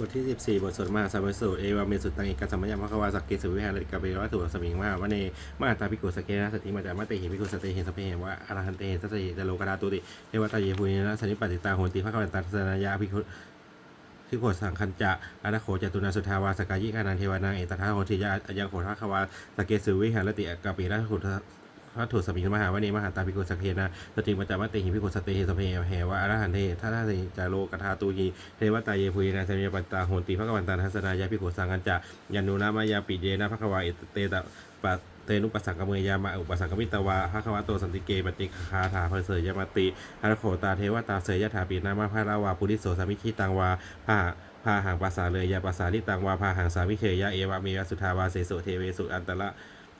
บทที่ 14 บทสวดมาสัมสูตรเอวาเมสุตังเอกสัมมยามภควาสักเกสุวิหารติกาเบวัตถุสมิงว่าวันเนมาตาภิกุสเกนะสติมาจามาเตหิภิกุสเตหิสเปเหว่าอรหันเตหิสัสหิเตโลกราตุติเทวตาเยภูเนนะสนิปติตาโหติภควตัสนายาภิกขุภิกขุสังคัญจะอนาโขจตุนาสุทาวาสกายิกานันเทวานังเอตถาโหติยายังโขทัควาสกเกสุวิหารติกาเบนะขุ พระถูกสมิงมหาวันนี้มหาตาภิกขุสเกนะสติมาจามาเตหิภิกสเตหิสเปเหว่าอรหันเตถ้าท่าสิจาโลกธาตุหีเทวตาเยภูยนาสมีปัตตาโหนติพระกวันตาทัสนายาพิโขสังกัญจะยันนุนามายาปิเยนะพระควาอิเตตะปะเตนุปสังกเมยามาอุปสังกมิตวาพระควาโตสันติเกปฏิคาถาเพเสยยมติหรโขตาเทวตาเสยยถาปีนามาพระราวาปุริโสสามิคีตังวาพาพาหังภาษาเลยยาภาษาลิตังวาพาหังสามิเคยะเอวะมยะสุทาวาเสสุเทเวสุอันตระ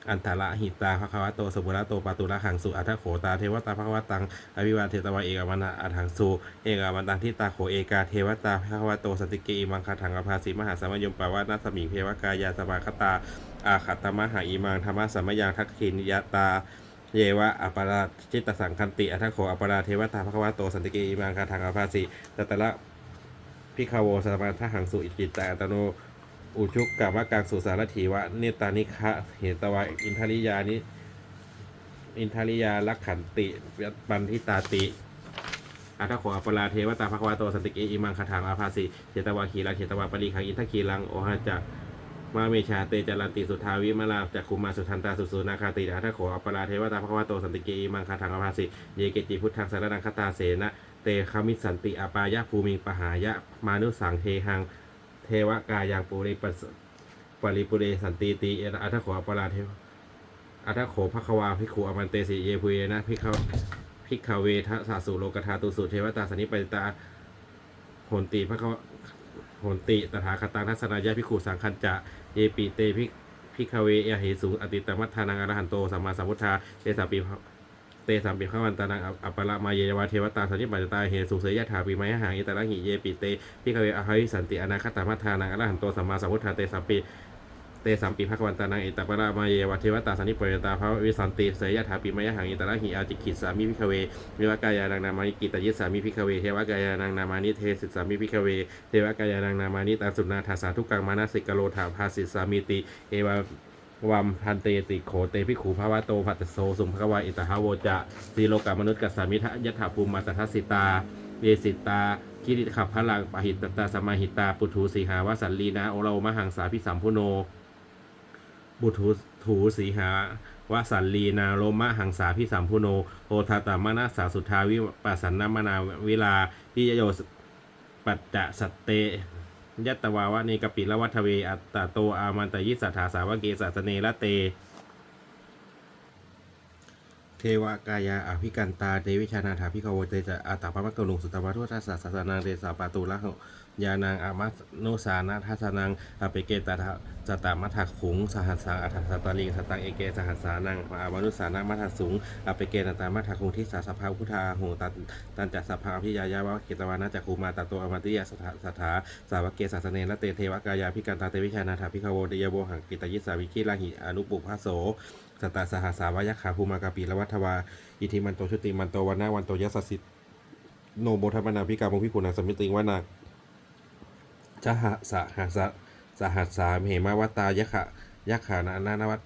อันตระหิตาภควาโตสมุระโตปาตุระหังสุอัทโขตาเทวตาภควตังอภิวาเทตวาเอกามันอัถังสูเอกามันตังที่ตาโขเอกาเทวตาพระวะโตสติเกอิมังคาถังอภาสีมหาสมยมปาวานาสมิงเพวกายาสมาคตาอาขัตตมหาอิมังธรรมะสัมมยังทักขินยตาเยวะอัปาราจิตตสังคันติอัทโขอัปาราเทวตาพระวะโตสันติเกอิมังคาถังอภาสีตตระพิคาโวสมาทหังสุอิจิตตาอัตโน อุชุกกามะกังสุสารถีวะเนตานิคะเหตวะอินทริยานิอินทริยาลักขันติปันทิตาติอัทโขอปราเทวตาภควาโตสันติเกอิมังคาถังอาภาสิเจตวาคีรังเจตวาปริขังอินทคีรังโอหะจักมาเมชาเตจารันติสุทาวิมาลาจักคุมาสุทันตาสุสุนาคาติอัทโขอปราเทวตาภควาโตสันติเกอิมังคาถังอาภาสิเยเกจิพุทธังสารนังคตาเสนะเตคามิสันติอปายะภูมิปหายะมานุสังเทหัง เทวกายังปุริปัสปริปุเรสันติติเออัทโขอปราเทวอัทโขภควาพิขุอมันเตสิเยพุยนะพิขวพิขเวทะสาสุโลกธาตุสุเทวตาสนิปติตาโหนติพระเขาโหนติตถาคตังทัศนายะพิขุสังคัญจะเยปิเตพิพิขเวยะเหสุงอติตมัทธานังอรหันโตสัมมาสัมพุทธาเตสาปี สามปีขวันตานังอัปปะละมาเยวาเทวตาสนิปติตาเหสุเสยะถาปีไมหางอิตระหิเยปิเตพิขเวอหิสันติอนาคตมัทธานังอรหันโตสัมมาสัมพุทธาเตสามปีเตสัมปีภควันตานังอิตาปรามาเยวะเทวตาสันนิปยตาภาววิสันติเสยยถาปิมยหังอิตระหิอาจิกิสามิพิคเวเทวกายานังนามานิกิตยิสสามิพิคเวเทวกายานังนามานิเทสิสามิพิคเวเทวกายานังนามานิตาสุนาทาสาทุกังมานาสิกโลถาภาสิสามิติเอวะ วัมพันเตติโขเตพิขูภาวะโตภัตโสสุมภควาอิตาหาโวจะสีโลกามนุษย์กัสสามิทะยถาภูมิมาตทัสสิตาเยสิตาคิริขับพลังปหิตตาสมาหิตา ปุถุสีหาวสันลีนาโอโลมหังสาพิสัมพุโน บุตรถูสีหาวสันลีนาโลมะหังสาพิสัมพุโนโอทาตามนาสาสุทาวิปัสสนามนาวิลาพิยโยปัจจะสัตเต ยัตตวาวะเนกปิละวัฏเวอัตตโตอามันตยิสัทธาสาวเกสัสเนละเต เทวกายาอภิกันตาเทวิชานาถาพิคาวเตจะอาตตาปะมะกะลุงสุตวะทุตัสสะสัสนังเตสาปาตุละหะยานังอามัสนุสานาทัสนังอเปเกตาทะจตามัทถขุง สหัสสาอัฏฐสัตตาลิงสตังเอเกสหัสสานังอามนุสานัมัทถสุงอเปเกตตามัทถคุงทิสาสภาพุทธาหูตันตันจัสสภาพิยายาวะเกตวานาจักคูมาตโตอมติยาสถาสถาสาวกเกสัสเนละเตเทวกายาพิกันตาเตวิชานาถาพิคโวเดยโวหังกิตยิสาวิคิลาหิอนุปุพพโสสตตาสหัสสาวายขาภูมากาปีละวัฒวาอิทิมันโตชุติมันโตวันนาวันโตยัสสสิโนโมทัปนาพิกาโมพิกุณาสมิติงวานา จหะสหัสสะสหัสสามเหมาวตตายะขะยะขานะนานวัต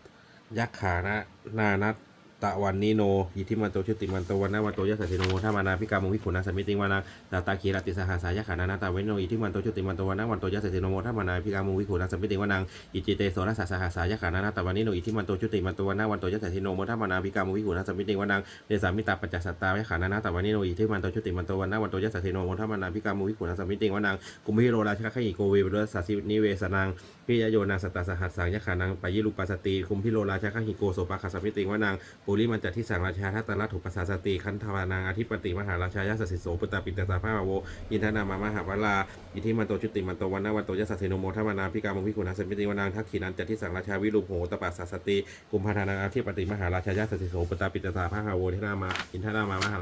ยักขานะนานัต ตะวันนิโนอิทิมันโตชุติมันโตวันนาวันโตยัสสสิโนโมทัปนาพิกาโมพิกุณาสมิติงวานาตาตาคีรติสหัสายะขานานาตาเวโนอิทิมันโตชุติมันโตวันนาวันโตยัสสสิโนโมทัปนาพิกาโมพิกุณาสมิติงวานังอิจิเตโสรสสหัสายขานานาตาวันนิโนอิทิมันโตชุติมันโตวันนาวันโตยัสสะทิโนโมทัมานาภิกามุวิกุณาสมิติวันังเดสามิตาปัจจสัตตาวิขานานาตาวันนิโนอิทิมันโตชุติมันโตวันนาวันโตยัสสะทิโนโมทัมานาภิกามุวิกุณาสมิติวันังกุมพิโรราชคขิโกเวเรสัสสินิเวสนังพิยโยนาสตตาสหัสสังยขานังปยิลุปัสสติคุมพิโรราชคขิโกโสปะคัสสมิติวันังปุริมันจัดที่สังราชาทัตตะถุปัสสาสติคันธวานังอธิปติมหาราชายาสสิโสปุตตาปิตตาภาโวอินทนามามหาวลาอิทิมันโตชุติมันโตวันนาวันโตยสสิโนโมทัมานาภิกามุวิกุณาสมิติวันังทักขินันจัดที่สังราชาวิรุโหตปัสสสติกุมภาธานังอธิปติมหาราชายาสสิโสปตาปิตตาภาหาโวทินามาอินทนามามหา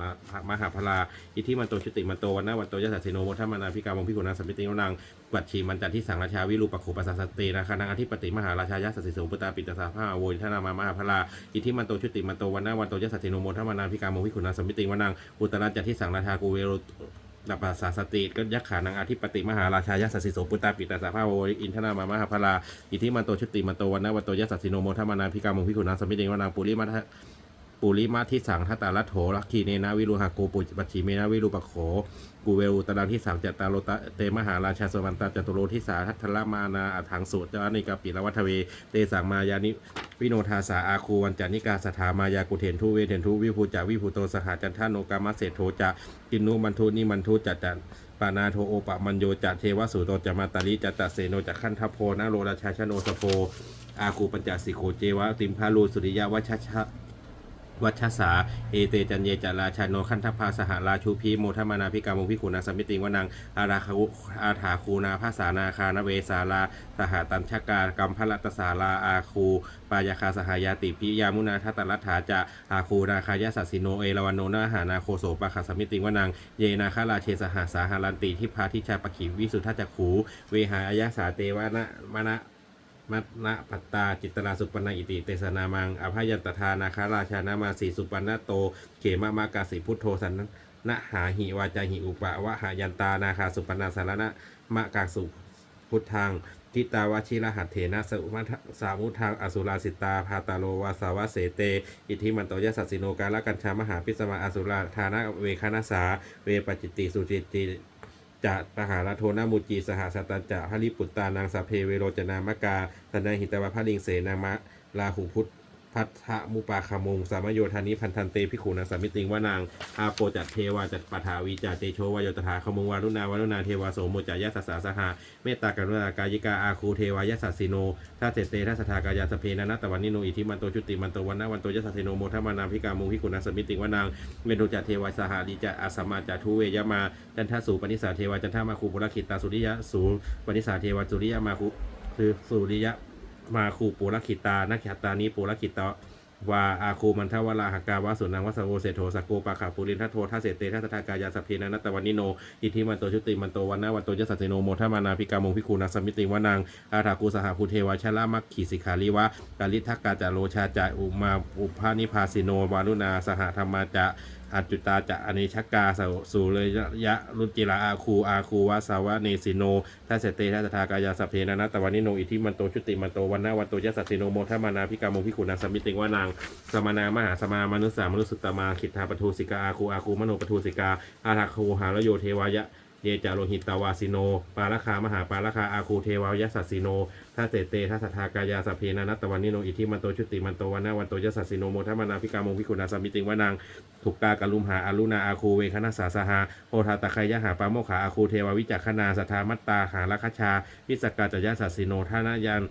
มหาพลาอิทิมันโตชุติมันโตวันนาวันโตยสสิโนโมทัมานาภิกามุวิกุณาสมิติวันังปัจฉิมันจัดที่สังราชาวิรุปโขปัสสสตินาคานังอธิปติมหาราชายาสสิโสปตาปิตตาภาโวทินามามหาพลาอิทิมันโตชุติมันโตวันนาวันโตยัสสะทิโนโมทัมมานาพิกามุวิขุนาสมิติวันังอุตรัจัที่สังราชากูเวโรดับปัสสาสติก็ยักขานังอาทิปติมหาราชายสัสสิโสปุตตาปิตาสาภาโวอินทนามามหาพลาอิทิมันโตชุติมันโตวันนาวันโตยสัสสิโนโมทัมานาพิกามุงพิขุนาสมิเดงวันางปุริมัท ปุริมาทิสังทัตตาลัทโถลักขีเนนะวิรุหะโกปุปัจฉิเมนะวิรุปโขกูเวลตะดังที่สังจตตาโลตะเตมหาราชาสวันตาจตุโรทิสาทัตถละมานาอัถังสุจานิกาปิละวัฒเว เตสังมายานิวิโนทาสาอาคูวันจานิกาสถามายากุเทนทุเวเทนทุวิภูจาวิภูโตสหจันทาโนกามะเศรษโทจะกินนุมันทุนิมันทุจัดจันปานาโทโอปะมัญโยจะเทวสุโตจะมาตาลิจะตเสโนจะขันทโพนะโรราชาชโนสโพอาคูปัญจสิโคเจวะติมพาลูสุริยะวัชชะ วัชสา เอเตจันเยจาราชาโนคันทภาสหราชูพีโมทมานาพิกามุพิขุนาสมิติวนังอาราคุอาถาคูนาภาษานาคานเวสาลาสหตัญชการกัมพลัตตสาลาอาคูปายาคาสหายาติพิยามุนาทัตตรัฐาจะอาคูนาคายาสัสิโนเอราวันโนนาหานาโคโสปะคาสมิติวนังเยนาคาราเชสหาสาหารันติทิพาทิชาปขิวิสุทธจักขูเวหาอายาสาเตวะนะมะนะ มัตนะปัตตาจิตตราสุปนอิติเตสนามังอภยันตทานาคาราชานามาสีสุปนโต เขมามากาสิพุทโธสันนะหาหิวาจาหิอุปะวะหายันตานาคาสุปนาสารณะมะกาสุพุทธังทิตาวชิรหัตเถนะสุมัทสามุทังอสุราสิตาพาตาโลวาสาวะเสเต อิทิมันโตยสัสสิโนกาลกันชามหาปิสมาอสุราธานะเวคานาสา เวปจิตติสุจิตติ จะปหาราโทนามุจีสหสตัตจะหริปุตตานางสาเพเวโรจนามกาสนายหิตวะพลิงเสนามะลาหุพุทธ พัทธมุปาคามง สามโยธานิพันธันเตพิขุนาสามิติงวานางอาโปจัตเทวาจัตปฐาวีจัตเตโชวายตถาคมงวารุณาวารุณาเทวาโสโมจายาสสาสหาเมตตากรุณากายิกาอาคูเทวายาสัสสิโนทัสเสเตทัสสทากายาสเพนะนัตตวันนิโนอิทิมันโตชุติมันโตวันนวันโตยสัสสิโนโมทมานาพิกามุงพิขุนาสมิติงวานางเมนุจัตเทวาสหาดิจะอาสมมาจัทุเวยมาจันทสูปนิสาเทวาจันทมาคูปุรคิตาสุริยะสูปนิสาเทวาสุริยะมาคูคือสุริยะ มาคูปุรคิตานักขัตตานิปุรคิตาวาอาคูมันทวราหกาวาสุนังวัสโอเศโธสกโกปะขาปุรินทัโททัสเสเตทัสทากายาสพเพนันตวันนิโน อิทิมันโตชุติมันโตวันนาวันโตยสัสสิโนโมทมานาพิกามงพิคูนาสมิติวานังอาถากูสหภูเทวาชละมักขีสิขาลิวะกาลิทักกาจาโลชาจาอุมาอุพานิพาสิโนวารุณาสหธรรมาจะ อัจจุตาจะอเนชกาสู่เลยยะรุจิระอาคูอาคูวาสาวะเนสิโนทัสเสตทัสทากายาสพเพนะนะตวานิโนอิทิมันโตชุติมันโตวันนาวันโตยะสัตสิโนโมทมานาพิกามุพิขุนาสมิติงวานางสมานามหาสมามนุสสามนุสสุตตมาขิทธาปทูสิกาอาคูอาคูมโนปทูสิกาอาทักคูหาลโยเทวายะ เยจาโลหิตตาวาสิโน ปาราคามหาปาราคาอาคูเทวายสัสสิโนท่าเสเตทาสัทธากายาสพเพนะนัตตวันนิโน อิทิมันโตชุติมันโตวันนาวันโตยสัสสิโนโมทัมนาพิกามงพิกุณาสมิติงวานางถูกกากลุมหาอารุณาอาคูเวคณสาสหาโอทาตะไคยะหาปาโมขาอาคูเทววิจักขนาสัทธามัตตาหาลัคชาวิสกาจยะสัสสิโนทานายัน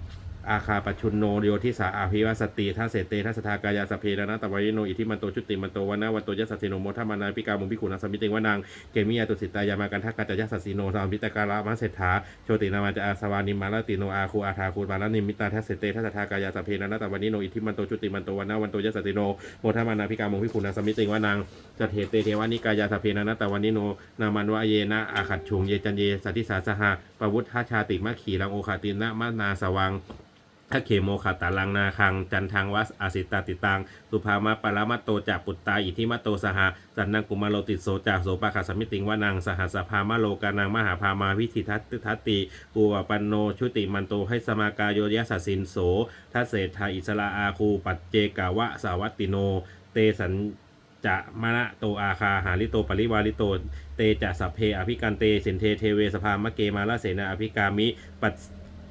อาคาปชุนโนโยทิสาอาภิวสติทัสเสเตทัสสทากายาสเพนะนะตะวายโนอิทิมันโตชุติมันโตวันนาวันโตยสัสสิโนโมทมานาพิกามุพิกุณาสมิติงวานางเกมิยาตุสิตายามากันทักกาจยะสัสสิโนสามพิตการะมะเศรษฐาโชตินามาจาอาสวานิมาลติโนอาคูอาทาคูมาลนิมิตาทัสเสเตทัสสทากายาสเพนะนะตะวายโนอิทิมันโตชุติมันโตวันนาวันโตยสัสสิโนโมทมานาพิกามุพิกุณาสมิติงวานางจัตเถเตเทวานิกายาสเพนะนะตะวายโนนามันวะเยนะอาขัดชุงเยจันเยสัติสาสหะปวุฒชาติมะขีรังโอคาตินะมะนาสวัง ถ้าเขโมขาตาลังนาคัง จันทังวัสอาสิตาติตังสุภามาปรามะโตจากปุตตาอิทิมะโตสหะสันนังกุมาโลติโสจากโสปะคาสมิติงวานังสหัสภามะโลกานังมหาภามาวิธิทัตทัตติปูวปันโนชุติมันโตให้สมากายโยยสัสสินโสทัสเศธาอิสราอาคูปัจเจกาวะสาวัตติโน เตสันจะมณะโตอาคาหาลิโตปริวาลิโต เตจะสัพเพอภิกันเตสินเทเทเวสภามะเกมาลเสนาอภิกามิปัส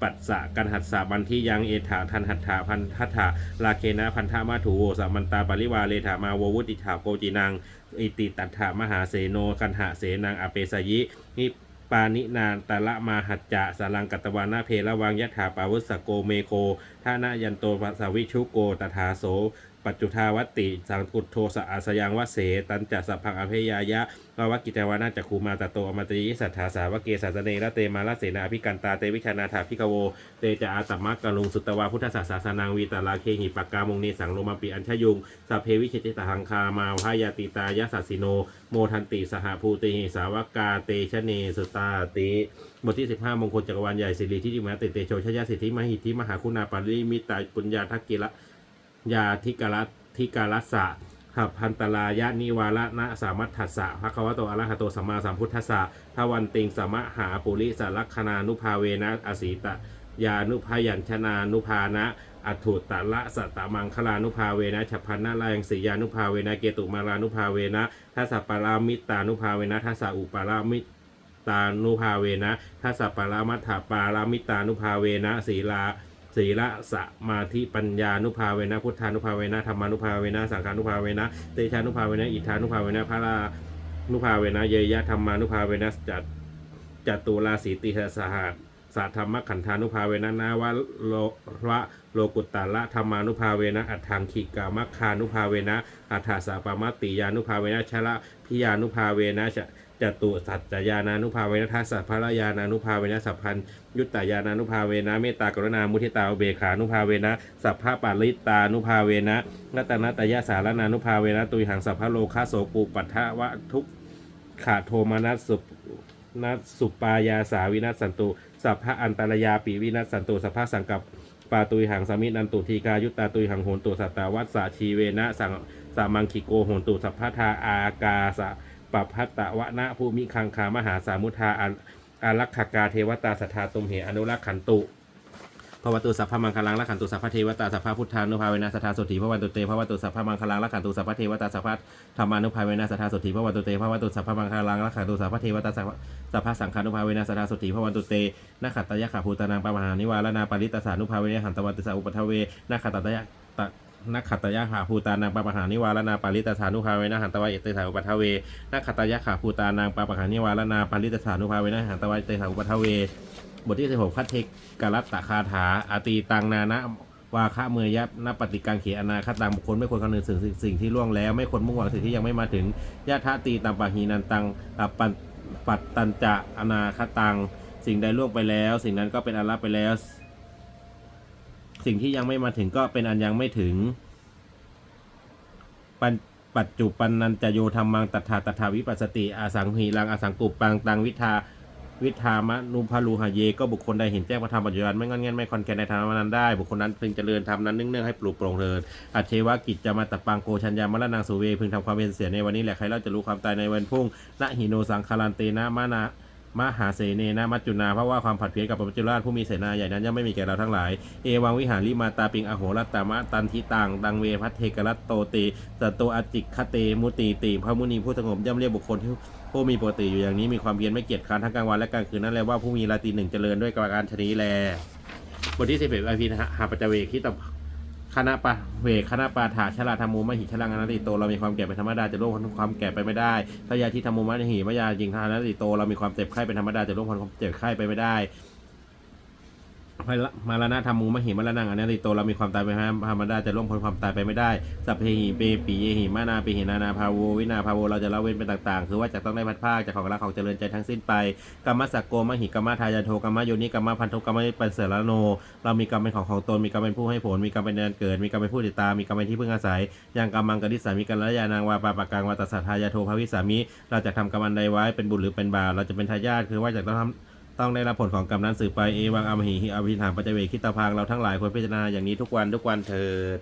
ปัสสะกันหัสสะบันทียังเอถาทันหัตถาพันทัตถาลาเคนะพันธามาถูโวสมันตาปริวาเลถามาววุติถาโกจินังอิติตัตถามหาเสโนกันหาเสนังอเปสยินิปานินานตะละมาหัจจะสารังกัตวานาเพละวังยะถาปาวุสโกเมโคทานายันโตภสสวิชุโกตถาโส ปัจจุทาวตติ สังกุตโทสะอาสยังวเส ตันจัสสพังอภยายะวาวกิจวานาจักคูมาตโตอมตยิสัทธาสาวเกสัสเนระเตมาลเสนาอภิกันตาเตวิชานาถาพิกโว เตจะอาตมักกะลุงสุตวาพุทธศาสนานังวีตาลาเคหิปกามงเนสังโลมาปีอัญชยุงสัพเพวิเชติตหังคามาพายาติตายะสัสิโน โมทันติสหภูติหิสาวกาเตชเนสุตาติบทที่ 15 มงคลจักรวาลใหญ่สิริที่ดิมาเตเตโชชยสิทธิมหิทธิมหาคุณาปาริมิตาปุญญาทักกิละ ยาธิกาลทิกาลสะขับพันตลายะนิวาระนะสามัทธัสสะภะคะวะโตอะระหะโตสัมมาสัมพุทธัสสะทวันติงสมะหาปุริสลักขณานุภาเวนะอสีตะยานุพยัญชนานุภานะอัถุตตะละสตตมังคลานุภาเวนะฉัพพันนาลายังสียานุภาเวนะเกตุมารานุภาเวนะทัสสะปารามิตานุภาเวนะทัสสะอุปารามิตานุภาเวนะทัสสะปารามัฏฐปารามิตานุภาเวนะศีลา ศีละสมาธิปัญญานุภาเวนะพุทธานุภาเวนะธรรมานุภาเวนะสังฆานุภาเวนะเตชานุภาเวนะอิทธานุภาเวนะพระรานุภาเวนะเยยะธรรมานุภาเวนะจัตจัตุราสีติหสหัสสัทธรรมขันธานุภาเวนะนาวะโลวะโลกุตตะละธรรมานุภาเวนะอัฏฐังคิกามัคคานุภาเวนะอัฏฐาสาปามติยานุภาเวนะชละพิยานุภาเวนะ จตุสัจจยานานุภาเวนะทัสสะพระยานานุภาเวนะสัพพันยุตตายานานุภาเวนะเมตตากรุณามุทิตาอเบขานุภาเวนะสัพพะปาริตานุภาเวนะรัตนตยาสารนานุภาเวนะตุยหังสัพพะโลคาโสปุปัฏฐวะทุกขาโทมานัสสุนัสสุปายาสาวินัสสันตุสัพพะอันตรยาปีวินัสสันตุสัพพะสังกับปาตุยหังสมินันตุทีกายุตตาตุยหังโหนตุสัตตาวัสสะชีเวนะสังสามังคิโกโหนตุสัพพะทาอากาสะ ปพัตตะวะนะภูมิคังคามหาสามุทาอันอารักขากาเทวตาสัทธาตุมเหอนุรักขันตุพระวัตุสัพพมังคลังรักขันตุสัพพเทวตาสัพพพุทธานุภาเวนะสัทธาสุถีพระวัตุเตพระวัตุสัพพมังคลังรักขันตุสัพพเทวตาสัพพธรรมานุภาเวนะสัทธาสุถีพระวัตุเตพระวัตุสัพพมังคลังรักขันตุสัพพเทวตาสัพพสัพพสังฆานุภาเวนะสัทธาสุถีพระวัตุเตนักขัตตยะขาภูตานังปะมหานิวาลนาปริตสานุภาเวนะหันตวันติสาอุปทเวนักขัตตยะ นักขัตยะขาภูตานังปะมหานิวาลนาปาริตสานุภาเวนะหันตวะเอเตสาอุปทเวนาคตยะขาภูตานางปาปะขานิวาลนาปาริตสานุภาเวนะหันตวายเตสาอุปทเว บทที่16คัตเทกกรัตตคาถาอาตีตังนานะวาคะเมยยับนปฏิกังเขอนาคตังบุคคลไม่ควรคำนึงถึงสิ่งสิ่งที่ล่วงแล้ว ไม่ควรมุ่งหวังสิ่งที่ยังไม่มาถึงยะทะตีตัมปะหีนันตังอปปันปัตตันจะอนาคตัง สิ่งใดล่วงไปแล้ว สิ่งนั้นก็เป็นอันละไปแล้ว สิ่งที่ยังไม่มาถึงก็เป็นอันยังไม่ถึง ปัญปัจจุปันนันจะโยธรรมังตัทธาตัทธาวิปัสสติอาสังหีรังอาสังกุปปังตังวิทาวิทามะนุพาลูหะเย ก็บุคคลใดเห็นแจ้งพระธรรมปัจจุบันไม่งอนเง่นไม่คอนแคนในธรรมนั้นได้ บุคคลนั้นพึงเจริญธรรมนั้นเนื่องให้ปลูกโปร่งเทินอัจเชวะกิจจะมาตปังโกชัญญามรณังสุเวพึงทำความเป็นเสียในวันนี้แหละใครเล่าจะรู้ความตายในวันพุ่งนะหิโนสังคารันเตนะมานา มหาเสเนนะมัจจุนาเพราะว่าความผัดเพี้ยนกับพระมัจจุราชผู้มีเสนาใหญ่นั้นย่อมไม่มีแก่เราทั้งหลาย เอวังวิหาริมาตาปิงอโหรัตตามะตันทิตังดังเวพัทเทกรัตโตติสตโตอจิกคเตมุติติพระมุนีผู้สงบย่อมเรียกบุคคลที่ผู้มีปกติอยู่อย่างนี้มีความเพียรไม่เกียจคร้านทั้งกลางวันและกลางคืนนั่นแหละว่าผู้มีราตรีหนึ่งเจริญด้วยการชนีแลบทที่สิบเอ็ดอภินหาปัจเวคิต คณะปะเวกคณะปาถาชลาธรรมูมหิชลังอนัตติโตเรามีความแก่เป็นธรรมดาจะล่วงพ้นความแก่ไปไม่ได้พยาธิธรรมูมหิมยาจริงทานัตติโตเรามีความเจ็บไข้เป็นธรรมดาจะล่วงพ้นความเจ็บไข้ไปไม่ได้ มารณะธรรมูมหิมารณังอนัตติโตเรามีความตายไปธรรมดาจะล่วงพ้นความตายไปไม่ได้ สัพเพหิเปปีเยหิมานาปีหินานาภาโววินาภาโวเราจะละเว้นเป็นต่างๆ คือว่าจะต้องได้พัดภาคจากของรักของเจริญใจทั้งสิ้นไปกรรมสักโกมหิกรรมทายาโทกรรมโยนิกรรมพันธุกรรมปันเสรโน เรามีกรรมเป็นของของตนมีกรรมเป็นผู้ให้ผล มีกรรมเป็นเดือนเกิด มีกรรมเป็นผู้ติดตามมีกรรมเป็นที่พึ่งอาศัยอย่างกรรมังกดิสามีกัลยานางวาปาปะกังวาตสัทธายาโทภวิสามิ เราจะทำกรรมอันใดไว้เป็นบุญหรือเป็นบาปเราจะเป็นทายาทคือว่าจะต้องทำ ต้องได้รับผลของกรรมนั้นสืบไปเอวังอมหิหิอวิธามปัจเจเวคิตาพังเราทั้งหลายควรพิจารณาอย่างนี้ทุกวันทุกวันเถิด